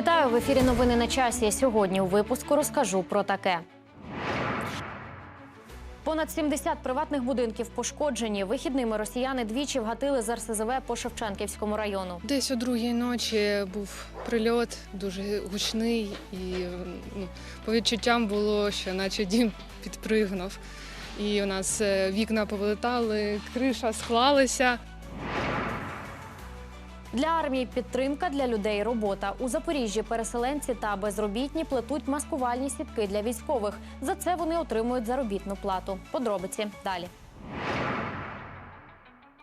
Вітаю в ефірі. Новини на часі. Сьогодні у випуску розкажу про таке. Понад 70 приватних будинків пошкоджені. Вихідними росіяни двічі вгатили з РСЗВ по Шевченківському району. Десь о другій ночі був прильот, дуже гучний, і ну, по відчуттям було, що наче дім підпригнув. І у нас е, вікна повилетали, криша склалася. Для армії підтримка для людей робота. У Запоріжжі переселенці та безробітні плетуть маскувальні сітки для військових. За це вони отримують заробітну плату. Подробиці далі.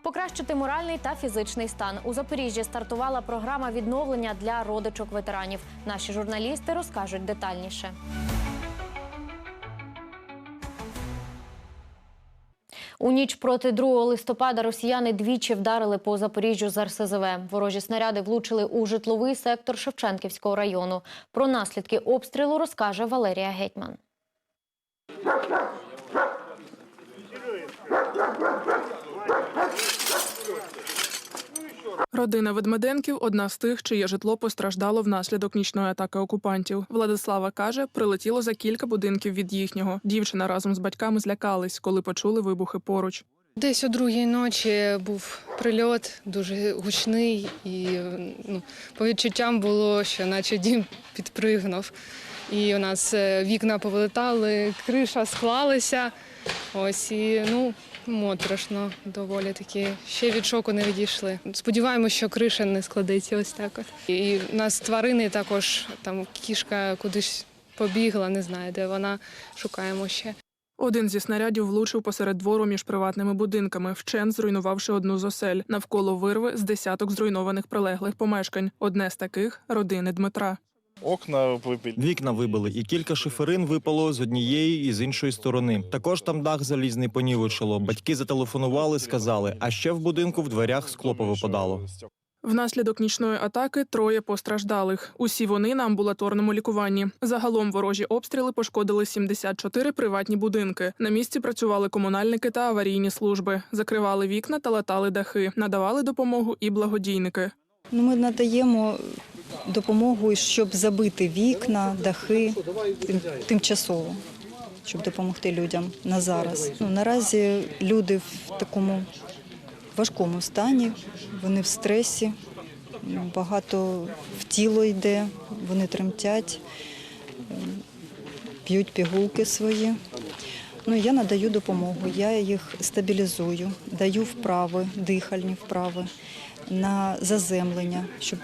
Покращити моральний та фізичний стан у Запоріжжі стартувала програма відновлення для родичок ветеранів. Наші журналісти розкажуть детальніше. У ніч проти 2 листопада росіяни двічі вдарили по Запоріжжю з РСЗВ. Ворожі снаряди влучили у житловий сектор Шевченківського району. Про наслідки обстрілу розкаже Валерія Гетьман. Родина Ведмеденків одна з тих, чиє житло постраждало внаслідок нічної атаки окупантів. Владислава каже, прилетіло за кілька будинків від їхнього. Дівчина разом з батьками злякались, коли почули вибухи поруч. Десь о другій ночі був прильот, дуже гучний, і ну, по відчуттям було, що наче дім підпригнув. І у нас е, вікна повилетали, криша склалася. Ось і ну моторошно доволі таки. Ще від шоку не відійшли. Сподіваємося, що криша не складеться ось так. От. І у нас тварини також там кішка кудись побігла, не знаю, де вона. Шукаємо ще. Один зі снарядів влучив посеред двору між приватними будинками, вчен зруйнувавши одну з осель. Навколо вирви з десяток зруйнованих прилеглих помешкань. Одне з таких родини Дмитра. Окна вибили. Вікна вибили, і кілька шиферин випало з однієї і з іншої сторони. Також там дах залізний понівечило. Батьки зателефонували, сказали, а ще в будинку в дверях скло повипадало. Внаслідок нічної атаки троє постраждалих. Усі вони на амбулаторному лікуванні. Загалом ворожі обстріли пошкодили 74 приватні будинки. На місці працювали комунальники та аварійні служби, закривали вікна та латали дахи, надавали допомогу і благодійники. Ну, ми надаємо допомогу, щоб забити вікна, дахи тимчасово, щоб допомогти людям на зараз. Ну, наразі люди в такому важкому стані, вони в стресі, багато в тіло йде, вони тремтять, ем, п'ють пігулки свої. Ну, я надаю допомогу, я їх стабілізую, даю вправи, дихальні вправи на заземлення, щоб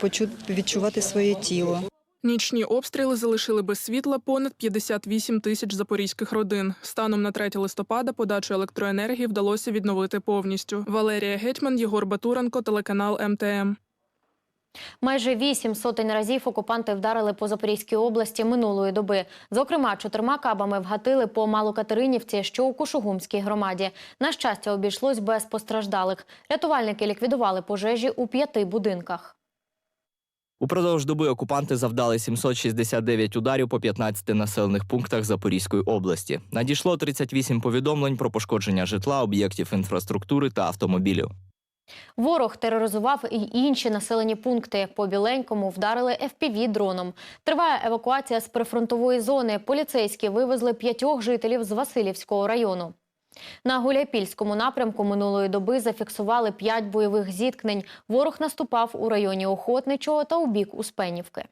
відчувати своє тіло. Нічні обстріли залишили без світла понад 58 тисяч запорізьких родин. Станом на 3 листопада подачу електроенергії вдалося відновити повністю. Валерія Гетьман, Єгор Батуренко, телеканал МТМ. Майже вісім сотень разів окупанти вдарили по Запорізькій області минулої доби. Зокрема, чотирма кабами вгатили по Малокатеринівці, що у Кушугумській громаді. На щастя, обійшлось без постраждалих. Рятувальники ліквідували пожежі у п'яти будинках. Упродовж доби окупанти завдали 769 ударів по 15 населених пунктах Запорізької області. Надійшло 38 повідомлень про пошкодження житла, об'єктів інфраструктури та автомобілів. Ворог тероризував і інші населені пункти. По біленькому вдарили fpv дроном. Триває евакуація з прифронтової зони. Поліцейські вивезли п'ятьох жителів з Васильівського району. На Гуляйпільському напрямку минулої доби зафіксували п'ять бойових зіткнень. Ворог наступав у районі Охотничого та у бік Успенівки.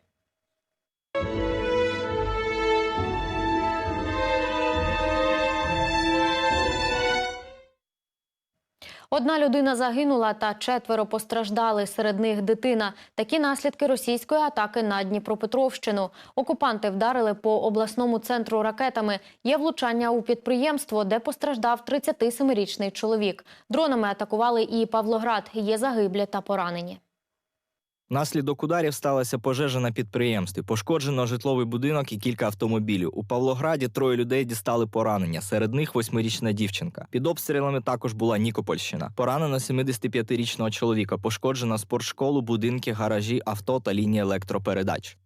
Одна людина загинула та четверо постраждали. Серед них дитина. Такі наслідки російської атаки на Дніпропетровщину. Окупанти вдарили по обласному центру ракетами. Є влучання у підприємство, де постраждав 37-річний чоловік. Дронами атакували і Павлоград. Є загиблі та поранені. Наслідок ударів сталася пожежа на підприємстві. Пошкоджено житловий будинок і кілька автомобілів. У Павлограді троє людей дістали поранення. Серед них восьмирічна дівчинка. Під обстрілами також була Нікопольщина. Поранено 75-річного чоловіка. Пошкоджено спортшколу, будинки, гаражі, авто та лінії електропередач.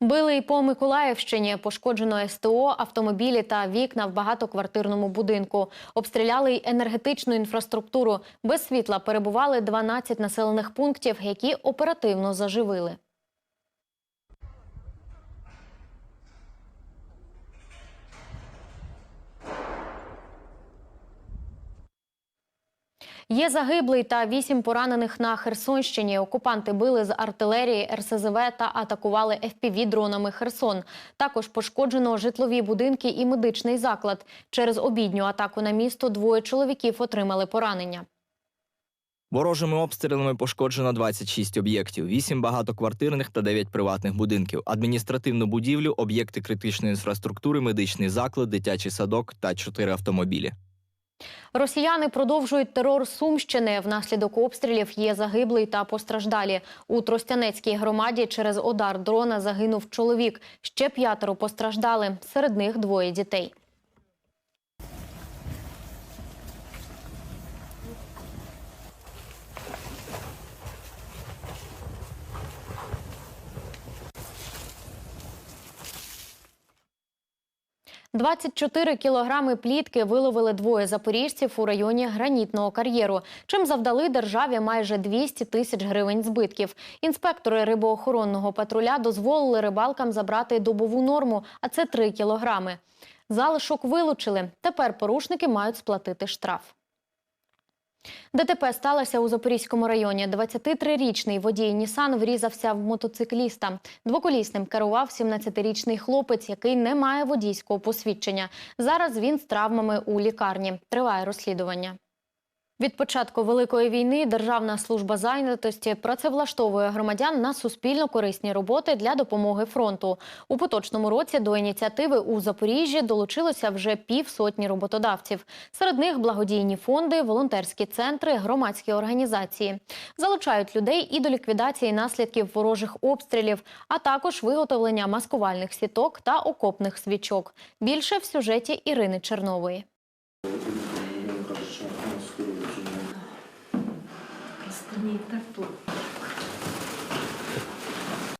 Били й по Миколаївщині. Пошкоджено СТО, автомобілі та вікна в багатоквартирному будинку. Обстріляли й енергетичну інфраструктуру. Без світла перебували 12 населених пунктів, які оперативно заживили. Є загиблий та вісім поранених на Херсонщині. Окупанти били з артилерії, РСЗВ та атакували ФПВ-дронами Херсон. Також пошкоджено житлові будинки і медичний заклад. Через обідню атаку на місто двоє чоловіків отримали поранення. Ворожими обстрілами пошкоджено 26 об'єктів, 8 багатоквартирних та 9 приватних будинків, адміністративну будівлю, об'єкти критичної інфраструктури, медичний заклад, дитячий садок та 4 автомобілі. Росіяни продовжують терор Сумщини. Внаслідок обстрілів є загиблий та постраждалі. У Тростянецькій громаді через удар дрона загинув чоловік. Ще п'ятеро постраждали. Серед них двоє дітей. «24 кілограми плітки виловили двоє запоріжців у районі гранітного кар'єру, чим завдали державі майже 200 тисяч гривень збитків. Інспектори рибоохоронного патруля дозволили рибалкам забрати добову норму, а це 3 кілограми. Залишок вилучили. Тепер порушники мають сплатити штраф. ДТП сталося у Запорізькому районі. 23-річний водій Нісан врізався в мотоцикліста. Двоколісним керував 17-річний хлопець, який не має водійського посвідчення. Зараз він з травмами у лікарні. Триває розслідування. Від початку великої війни Державна служба зайнятості працевлаштовує громадян на суспільно корисні роботи для допомоги фронту. У поточному році до ініціативи у Запоріжжі долучилося вже півсотні роботодавців. Серед них благодійні фонди, волонтерські центри, громадські організації. Залучають людей і до ліквідації наслідків ворожих обстрілів, а також виготовлення маскувальних сіток та окопних свічок. Більше в сюжеті Ірини Чернової.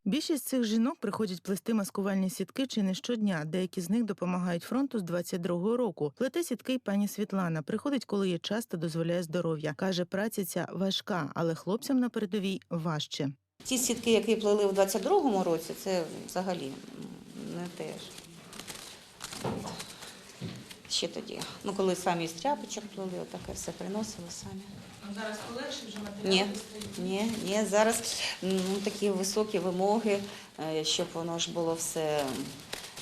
Більшість цих жінок приходять плести маскувальні сітки чи не щодня. Деякі з них допомагають фронту з 22-го року. Плете сітки й пані Світлана. Приходить, коли є час та дозволяє здоров'я. Каже, праця ця важка, але хлопцям на передовій важче. Ті сітки, які плели в 22-му році, це взагалі не те ж. Ще тоді. Ну, коли самі з тряпочок плели, отаке все приносили самі. А зараз полегше вже матеріали? Ні, ні, ні. Зараз ну, такі високі вимоги, е, щоб воно ж було все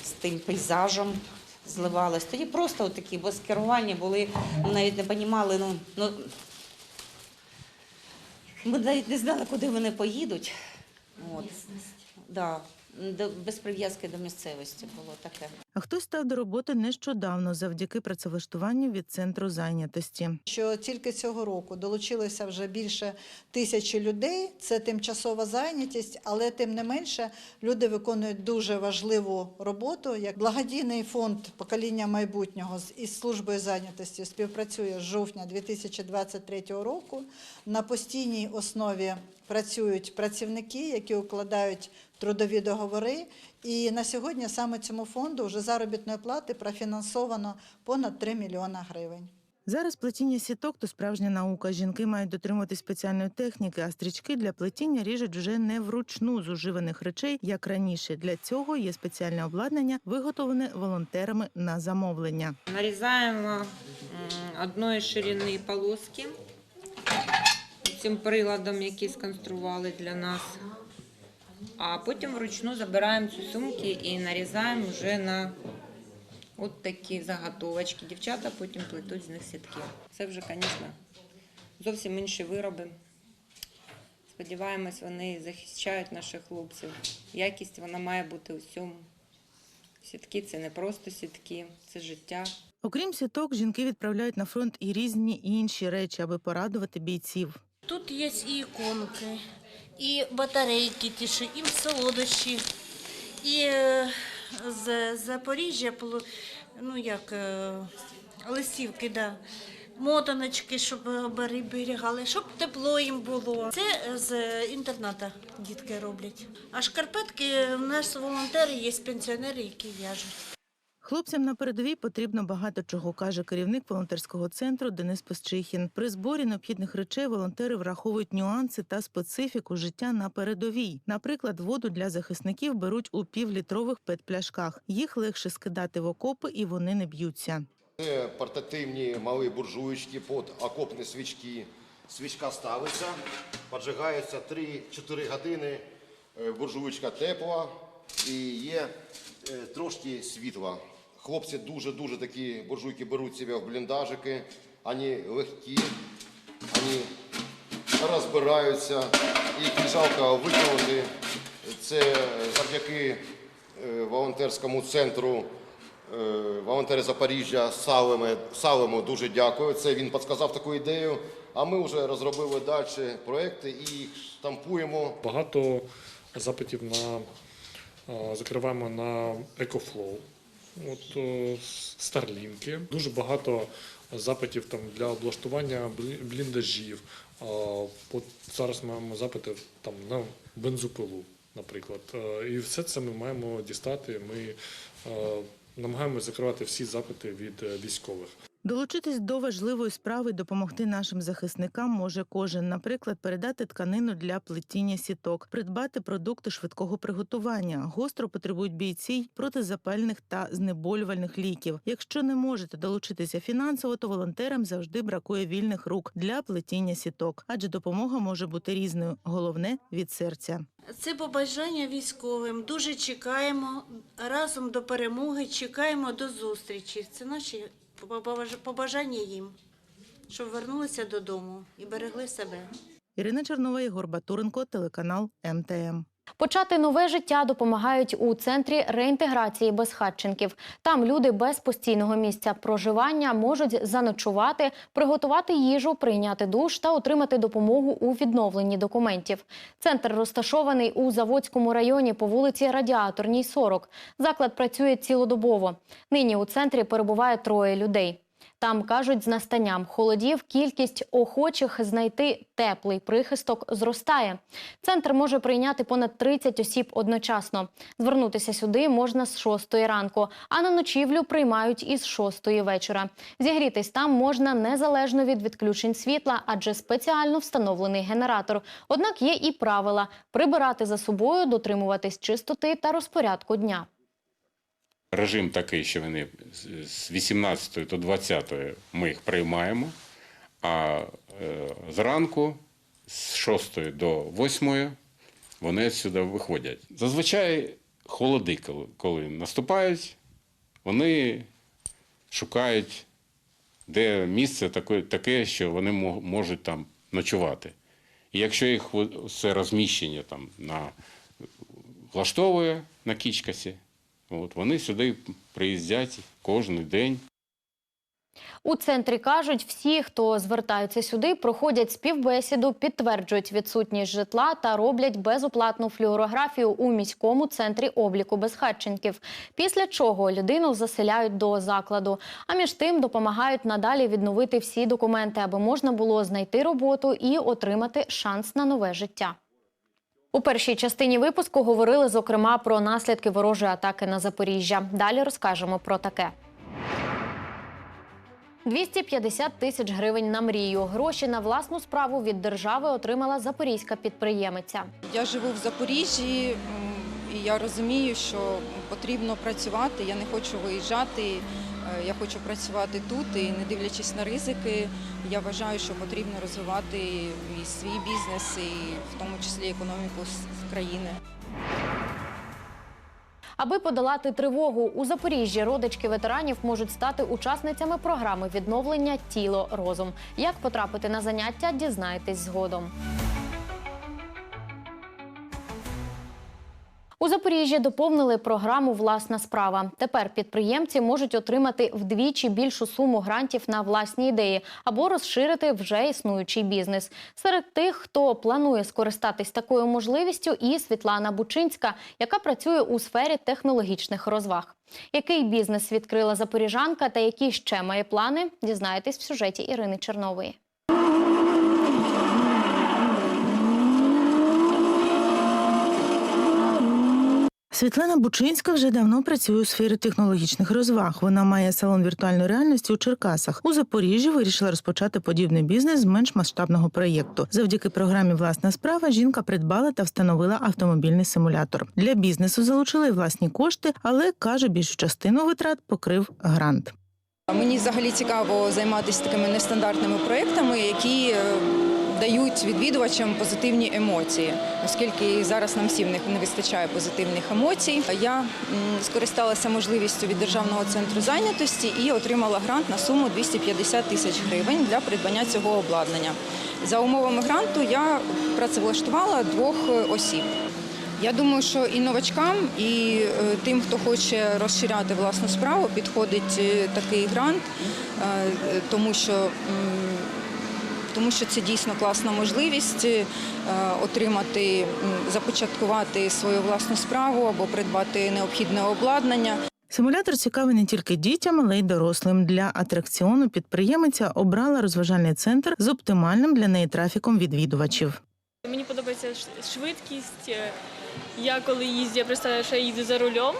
з тим пейзажем зливалось. Тоді просто такі, бо з керування були, ми навіть не розуміли, ну, ну, ми навіть не знали, куди вони поїдуть. От. Да. До- Без прив'язки до місцевості було таке. А хтось став до роботи нещодавно завдяки працевлаштуванню від центру зайнятості. що тільки цього року долучилося вже більше тисячі людей. Це тимчасова зайнятість, але тим не менше люди виконують дуже важливу роботу. Як благодійний фонд покоління майбутнього з- із службою зайнятості співпрацює з жовтня 2023 року. На постійній основі працюють працівники, які укладають трудові договори. І на сьогодні саме цьому фонду вже заробітної плати профінансовано понад 3 мільйона гривень. Зараз плетіння сіток то справжня наука. Жінки мають дотримувати спеціальної техніки, а стрічки для плетіння ріжуть вже не вручну з уживаних речей, як раніше. Для цього є спеціальне обладнання, виготовлене волонтерами на замовлення. Нарізаємо одної ширини полоски цим приладом, який сконстрували для нас. А потім вручну забираємо ці сумки і нарізаємо вже на от такі заготовочки. Дівчата потім плетуть з них сітки. Це вже, звісно, зовсім інші вироби. Сподіваємось, вони захищають наших хлопців. Якість вона має бути у всьому. Сітки це не просто сітки, це життя. Окрім сіток, жінки відправляють на фронт і різні інші речі, аби порадувати бійців. Тут є і іконки, і батарейки ті, що, і солодощі, і е, з Запоріжжя, ну як е, листівки, да. мотаночки, щоб оберігали, щоб тепло їм було. Це з інтерната дітки роблять. А шкарпетки в нас волонтери є пенсіонери, які в'яжуть. Хлопцям на передовій потрібно багато чого, каже керівник волонтерського центру Денис Песчихін. При зборі необхідних речей волонтери враховують нюанси та специфіку життя на передовій. Наприклад, воду для захисників беруть у півлітрових петпляшках. Їх легше скидати в окопи і вони не б'ються. Це портативні малі буржуєчки під окопні свічки. Свічка ставиться, поджигається 3-4 години, е, буржуєчка тепла і є е, трошки світла. Хлопці дуже-дуже такі буржуйки беруть себе в бліндажики, вони легкі, вони розбираються, їх жалко виконати. Це завдяки е, волонтерському центру е, волонтери Запоріжжя Салему, дуже дякую. Це він підказав таку ідею. А ми вже розробили далі проекти і їх штампуємо. Багато запитів на закриваємо на EcoFlow, от Старлінки. Дуже багато запитів там для облаштування блі- бліндажів. От зараз маємо запити там на бензопилу, наприклад. Е, І все це ми маємо дістати. Ми е, намагаємося закривати всі запити від е, військових. Долучитись до важливої справи і допомогти нашим захисникам може кожен, наприклад, передати тканину для плетіння сіток, придбати продукти швидкого приготування. Гостро потребують бійці протизапальних та знеболювальних ліків. Якщо не можете долучитися фінансово, то волонтерам завжди бракує вільних рук для плетіння сіток, адже допомога може бути різною. Головне від серця. Це побажання військовим. Дуже чекаємо разом до перемоги, чекаємо до зустрічі. Це наші побажання їм, щоб вернулися додому і берегли себе. Ірина Чернова, Ігор Батуренко, телеканал МТМ. Почати нове життя допомагають у центрі реінтеграції безхатченків. Там люди без постійного місця проживання можуть заночувати, приготувати їжу, прийняти душ та отримати допомогу у відновленні документів. Центр розташований у Заводському районі по вулиці Радіаторній, 40. Заклад працює цілодобово. Нині у центрі перебуває троє людей. Там кажуть, з настанням холодів кількість охочих знайти теплий прихисток зростає. Центр може прийняти понад 30 осіб одночасно. Звернутися сюди можна з 6 ранку, а на ночівлю приймають із 6 вечора. Зігрітись там можна незалежно від відключень світла, адже спеціально встановлений генератор. Однак є і правила прибирати за собою, дотримуватись чистоти та розпорядку дня. Режим такий, що вони з- з 18 до 20 ми їх приймаємо, а е, зранку з 6 до 8 вони сюди виходять. Зазвичай холоди, коли, наступають, вони шукають, де місце таке, що вони можуть там ночувати. І якщо їх це розміщення там на влаштовує на Кічкасі, от, вони сюди приїздять кожен день. У центрі кажуть, всі, хто звертаються сюди, проходять співбесіду, підтверджують відсутність житла та роблять безоплатну флюорографію у міському центрі обліку безхатченків. Після чого людину заселяють до закладу. А між тим допомагають надалі відновити всі документи, аби можна було знайти роботу і отримати шанс на нове життя. У першій частині випуску говорили зокрема про наслідки ворожої атаки на Запоріжжя. Далі розкажемо про таке. 250 тисяч гривень на мрію. Гроші на власну справу від держави отримала запорізька підприємиця. Я живу в Запоріжжі, і я розумію, що потрібно працювати. Я не хочу виїжджати. Е, Я хочу працювати тут і не дивлячись на ризики, я вважаю, що потрібно розвивати і свій бізнес, і в тому числі економіку країни. Аби подолати тривогу у Запоріжжі, родички ветеранів можуть стати учасницями програми відновлення тіло розум. Як потрапити на заняття, дізнаєтесь згодом. У Запоріжжі доповнили програму Власна справа. Тепер підприємці можуть отримати вдвічі більшу суму грантів на власні ідеї або розширити вже існуючий бізнес. Серед тих, хто планує скористатись такою можливістю, і Світлана Бучинська, яка працює у сфері технологічних розваг. Який бізнес відкрила запоріжанка та які ще має плани, дізнаєтесь в сюжеті Ірини Чернової. Світлана Бучинська вже давно працює у сфері технологічних розваг. Вона має салон віртуальної реальності у Черкасах. У Запоріжжі вирішила розпочати подібний бізнес з менш масштабного проєкту. Завдяки програмі Власна справа жінка придбала та встановила автомобільний симулятор. Для бізнесу залучили власні кошти, але каже, більшу частину витрат покрив грант. Мені взагалі цікаво займатися такими нестандартними проєктами, які е, дають відвідувачам позитивні емоції, оскільки зараз нам всім не вистачає позитивних емоцій. Я скористалася можливістю від Державного центру зайнятості і отримала грант на суму 250 тисяч гривень для придбання цього обладнання. За умовами гранту я працевлаштувала двох е, осіб. Я думаю, що і новачкам, і е, тим, хто хоче розширяти власну справу, підходить е, такий грант, тому що, тому що це дійсно класна можливість е, отримати, започаткувати свою власну справу або придбати необхідне обладнання. Симулятор цікавий не тільки дітям, але й дорослим. Для атракціону підприємиця обрала розважальний центр з оптимальним для неї трафіком відвідувачів. Мені подобається ш- швидкість. Е, Я коли їздю, я представляю, що я їду за рулем,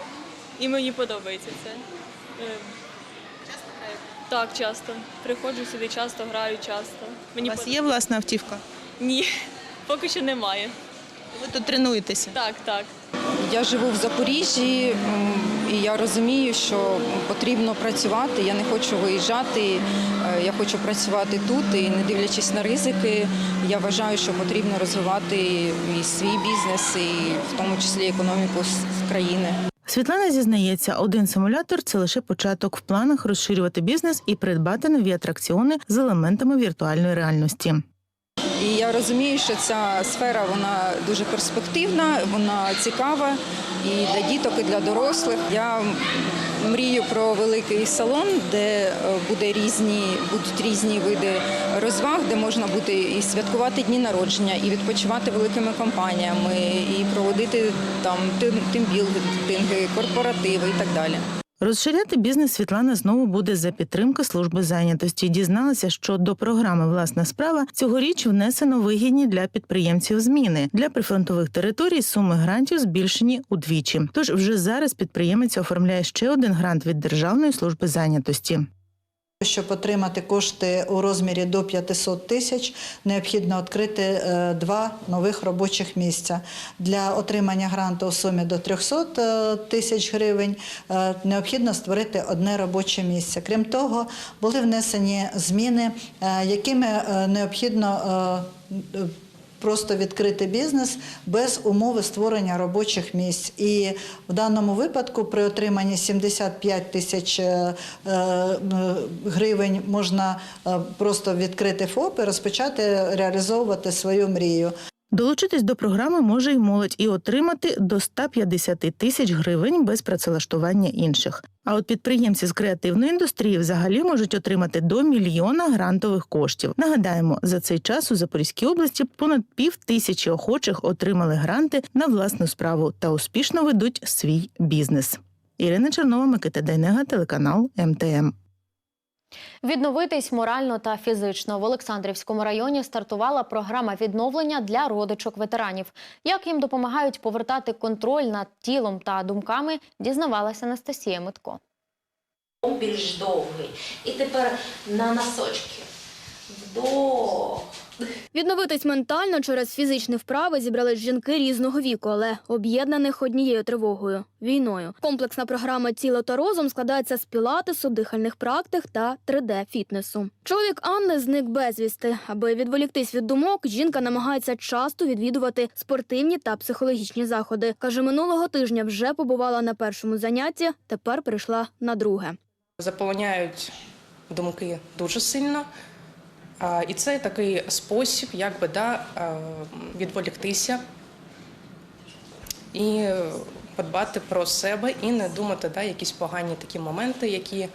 і мені подобається це. Так, часто. Приходжу сюди часто, граю часто. Мені У вас є власна автівка? Ні, поки що немає. Ви тут тренуєтеся? Так, так. Я живу в Запоріжжі, і я розумію, що потрібно працювати. Я не хочу виїжджати. е, Я хочу працювати тут і не дивлячись на ризики, я вважаю, що потрібно розвивати і свій бізнес, і в тому числі економіку країни. Світлана зізнається, один симулятор це лише початок в планах розширювати бізнес і придбати нові атракціони з елементами віртуальної реальності. І я розумію, що ця сфера вона дуже перспективна, вона цікава і для діток, і для дорослих. Я мрію про великий салон, де е, буде різні, будуть різні види розваг, де можна буде і святкувати дні народження, і відпочивати великими компаніями, і проводити там тим- тимбілдинги, корпоративи і так далі. Розширяти бізнес Світлана знову буде за підтримки служби зайнятості. Дізналася, що до програми Власна справа цьогоріч внесено вигідні для підприємців зміни для прифронтових територій. Суми грантів збільшені удвічі. Тож вже зараз підприємець оформляє ще один грант від Державної служби зайнятості. Щоб отримати кошти у розмірі до 500 тисяч, необхідно відкрити е, два нових робочих місця. Для отримання гранту у сумі до 300 е, тисяч гривень е, необхідно створити одне робоче місце. Крім того, були внесені зміни, якими необхідно просто відкрити бізнес без умови створення робочих місць. І в даному випадку при отриманні 75 тисяч е, е, гривень можна е, просто відкрити ФОП і розпочати реалізовувати свою мрію. Долучитись до програми може й молодь і отримати до 150 тисяч гривень без працевлаштування інших. А от підприємці з креативної індустрії взагалі можуть отримати до мільйона грантових коштів. Нагадаємо, за цей час у Запорізькій області понад пів тисячі охочих отримали гранти на власну справу та успішно ведуть свій бізнес. Ірина Чернова, Микита Дейнега, телеканал МТМ. Відновитись морально та фізично в Олександрівському районі стартувала програма відновлення для родичок ветеранів. Як їм допомагають повертати контроль над тілом та думками, дізнавалася Анастасія Митко. більш довгий. І тепер на носочки. Вдох. Відновитись ментально через фізичні вправи зібрались жінки різного віку, але об'єднаних однією тривогою війною. Комплексна програма тіло та розум складається з пілатесу, дихальних практик та 3D-фітнесу. Чоловік Анни зник безвісти. Аби відволіктись від думок, жінка намагається часто відвідувати спортивні та психологічні заходи. каже, минулого тижня вже побувала на першому занятті, тепер прийшла на друге. заполоняють думки дуже сильно. І це такий спосіб, як би да, відволіктися і подбати про себе і не думати да, якісь погані такі моменти, які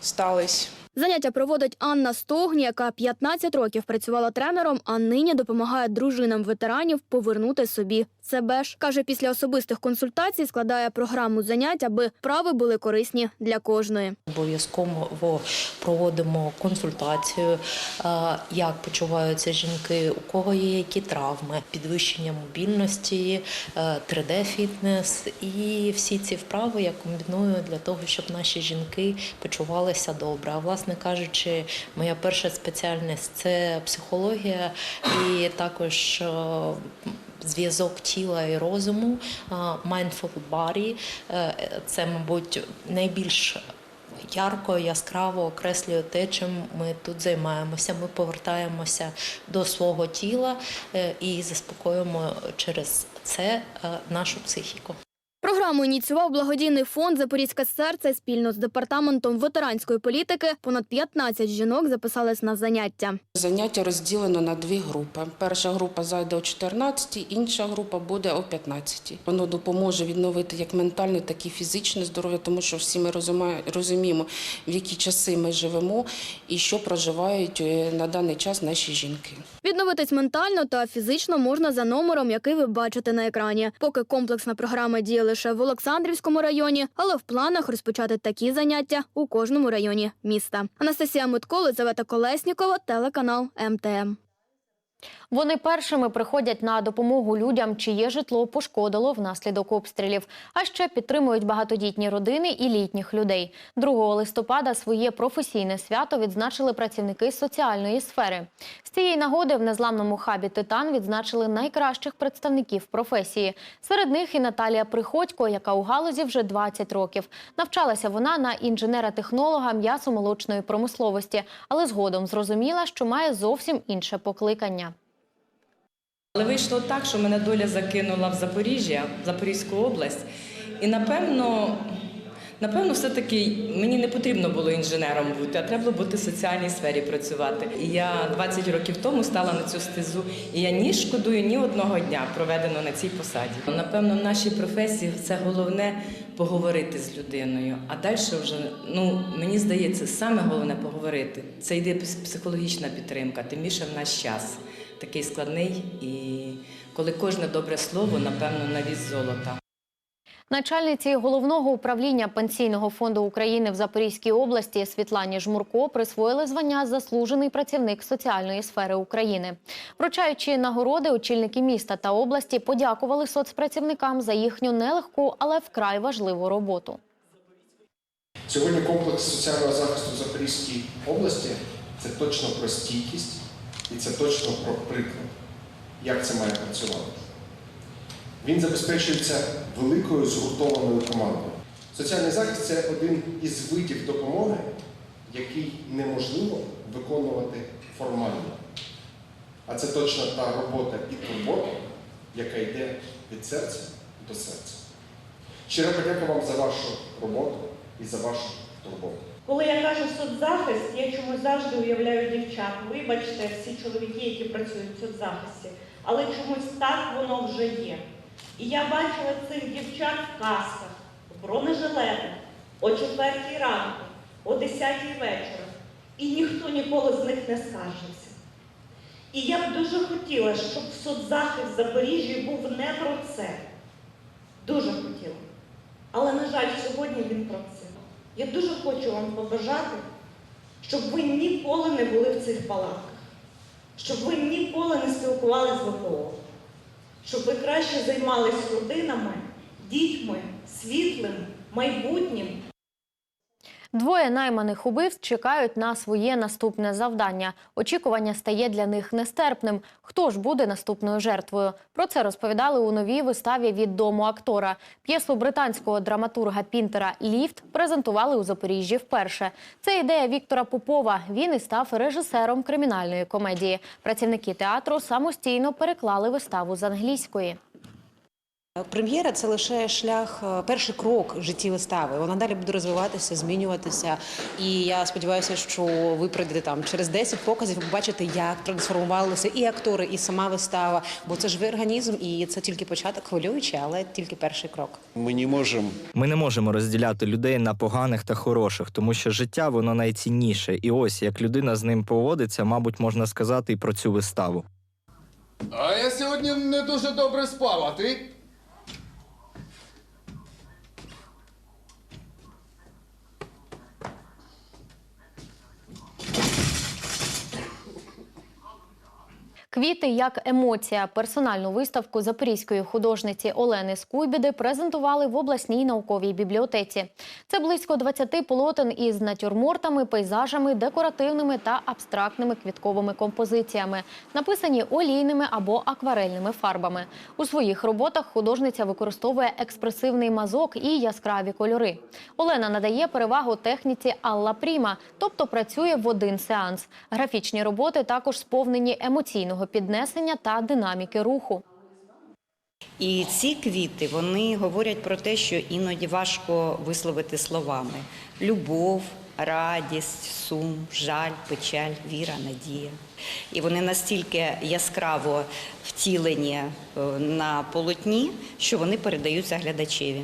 стались. Заняття проводить Анна Стогні, яка 15 років працювала тренером, а нині допомагає дружинам ветеранів повернути собі себе ж. Каже, після особистих консультацій складає програму занять, аби вправи були корисні для кожної. Обов'язково проводимо консультацію, як почуваються жінки, у кого є які травми, підвищення мобільності, 3D-фітнес і всі ці вправи я комбіную для того, щоб наші жінки почувалися добре. А власне кажучи, моя перша спеціальність це психологія і також. е, Зв'язок тіла і розуму, е, mindful body – е, це, мабуть, найбільш ярко, яскраво окреслює те, чим ми тут займаємося. Ми повертаємося до свого тіла і заспокоюємо через це нашу психіку. Програму ініціював благодійний фонд Запорізьке серце спільно з департаментом ветеранської політики. Понад 15 жінок записались на заняття. Заняття розділено на дві групи. Перша група зайде о 14, інша група буде о 15. Воно допоможе відновити як ментальне, так і фізичне здоров'я, тому що всі ми розуміємо, в які часи ми живемо і що проживають е, на даний час наші жінки. Відновитись ментально та фізично можна за номером, який ви бачите на екрані. Поки комплексна програма діє лише в Олександрівському районі, але в планах розпочати такі заняття у кожному районі міста. Анастасія Митко, Лизавета Колеснікова, телеканал МТМ. Вони першими приходять на допомогу людям, чиє житло пошкодило внаслідок обстрілів. А ще підтримують багатодітні родини і літніх людей. 2 листопада своє професійне свято відзначили працівники соціальної сфери. З цієї нагоди в незламному хабі Титан відзначили найкращих представників професії. Серед них і Наталія Приходько, яка у галузі вже 20 років. Навчалася вона на інженера-технолога м'ясо-молочної промисловості, але згодом зрозуміла, що має зовсім інше покликання. Але вийшло так, що мене доля закинула в Запоріжжя, в Запорізьку область. І напевно, напевно, все-таки мені не потрібно було інженером бути, а треба було бути в соціальній сфері працювати. І я 20 років тому стала на цю стезу, і я ні шкодую ні одного дня проведено на цій посаді. Напевно, в нашій професії це головне поговорити з людиною. А далі вже, ну мені здається, саме головне поговорити. Це йде психологічна підтримка, тим більше в наш час такий складний, і коли кожне добре слово, напевно, на віс золота. Начальниці головного управління Пенсійного фонду України в Запорізькій області Світлані Жмурко присвоїли звання Заслужений працівник соціальної сфери України. Вручаючи нагороди, очільники міста та області подякували соцпрацівникам за їхню нелегку, але вкрай важливу роботу. Сьогодні комплекс соціального захисту в Запорізькій області це точно про стійкість і це точно про приклад, як це має працювати. Він забезпечується великою згуртованою командою. Соціальний захист це один із видів допомоги, який неможливо виконувати формально. А це точно та робота і турбота, яка йде від серця до серця. Щира подяка вам за вашу роботу і за вашу турботу. Коли я кажу соцзахист, я чомусь завжди уявляю дівчат. Вибачте, всі чоловіки, які працюють в соцзахисті, але чомусь так воно вже є. І я бачила цих дівчат в касках, в бронежилетах, о 4 ранку, о 10 вечора. І ніхто ніколи з них не скаржився. І я б дуже хотіла, щоб соцзахист в Запоріжжі був не про це. Дуже хотіла. Але, на жаль, сьогодні він про це. Я дуже хочу вам побажати, щоб ви ніколи не були в цих палатках, щоб ви ніколи не спілкувалися з ВПО, щоб ви краще займались родинами, дітьми, світлим, майбутнім. Двоє найманих убивць чекають на своє наступне завдання. Очікування стає для них нестерпним. Хто ж буде наступною жертвою? Про це розповідали у новій виставі від дому актора. П'єсу британського драматурга Пінтера Ліфт презентували у Запоріжжі вперше. Це ідея Віктора Попова. Він і став режисером кримінальної комедії. Працівники театру самостійно переклали виставу з англійської. Прем'єра це лише шлях, е, перший крок в житті вистави. Вона далі буде розвиватися, змінюватися. І я сподіваюся, що ви прийдете там через 10 показів, побачите, як трансформувалися і актори, і сама вистава. Бо це живий організм, і це тільки початок хвилюючий, але тільки перший крок. Ми не можемо. Ми не можемо розділяти людей на поганих та хороших, тому що життя воно найцінніше. І ось як людина з ним поводиться, мабуть, можна сказати і про цю виставу. А я сьогодні не дуже добре спав, а ти? Квіти як емоція. Персональну виставку запорізької художниці Олени Скуйбіди презентували в обласній науковій бібліотеці. Це близько 20 полотен із натюрмортами, пейзажами, декоративними та абстрактними квітковими композиціями, написані олійними або акварельними фарбами. У своїх роботах художниця використовує експресивний мазок і яскраві кольори. Олена надає перевагу техніці Алла Пріма, тобто працює в один сеанс. Графічні роботи також сповнені емоційного піднесення та динаміки руху. І ці квіти вони говорять про те, що іноді важко висловити словами: любов, радість, сум, жаль, печаль, віра, надія. І вони настільки яскраво втілені е, на полотні, що вони передаються глядачеві.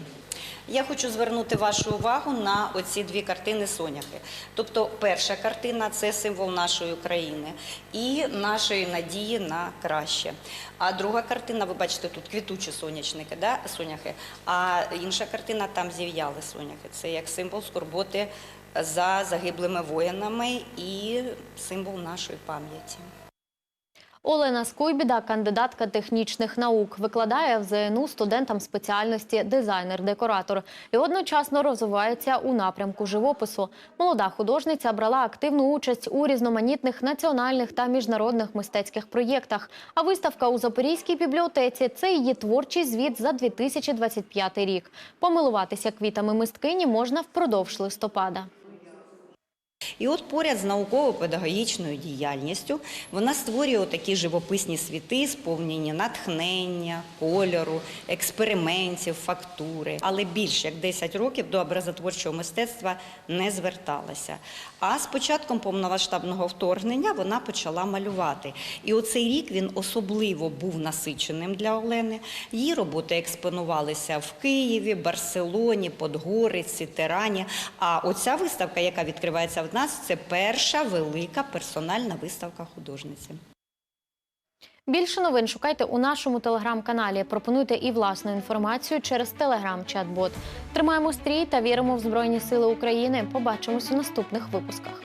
Я хочу звернути вашу увагу на оці дві картини соняхи. Тобто, перша картина це символ нашої країни і нашої надії на краще. А друга картина, ви бачите, тут квітучі сонячники, да? соняхи, а інша картина там зів'яли соняхи. Це як символ скорботи за загиблими воїнами і символ нашої пам'яті. Олена Скуйбіда, кандидатка технічних наук, викладає в ЗНУ студентам спеціальності дизайнер-декоратор і одночасно розвивається у напрямку живопису. Молода художниця брала активну участь у різноманітних національних та міжнародних мистецьких проєктах. А виставка у Запорізькій бібліотеці це її творчий звіт за 2025 рік. Помилуватися квітами мисткині можна впродовж листопада. І от поряд з науково-педагогічною діяльністю вона створює такі живописні світи, сповнені натхнення, кольору, експериментів, фактури. Але більш як 10 років до образотворчого мистецтва не зверталася. А з початком повномасштабного вторгнення вона почала малювати. І оцей рік він особливо був насиченим для Олени. Її роботи експонувалися в Києві, Барселоні, Подгориці, Тирані. А оця виставка, яка відкривається в нас, це перша велика персональна виставка художниці. Більше новин шукайте у нашому телеграм-каналі. Пропонуйте і власну інформацію через телеграм-чат-бот. Тримаємо стрій та віримо в Збройні Сили України. Побачимось у наступних випусках.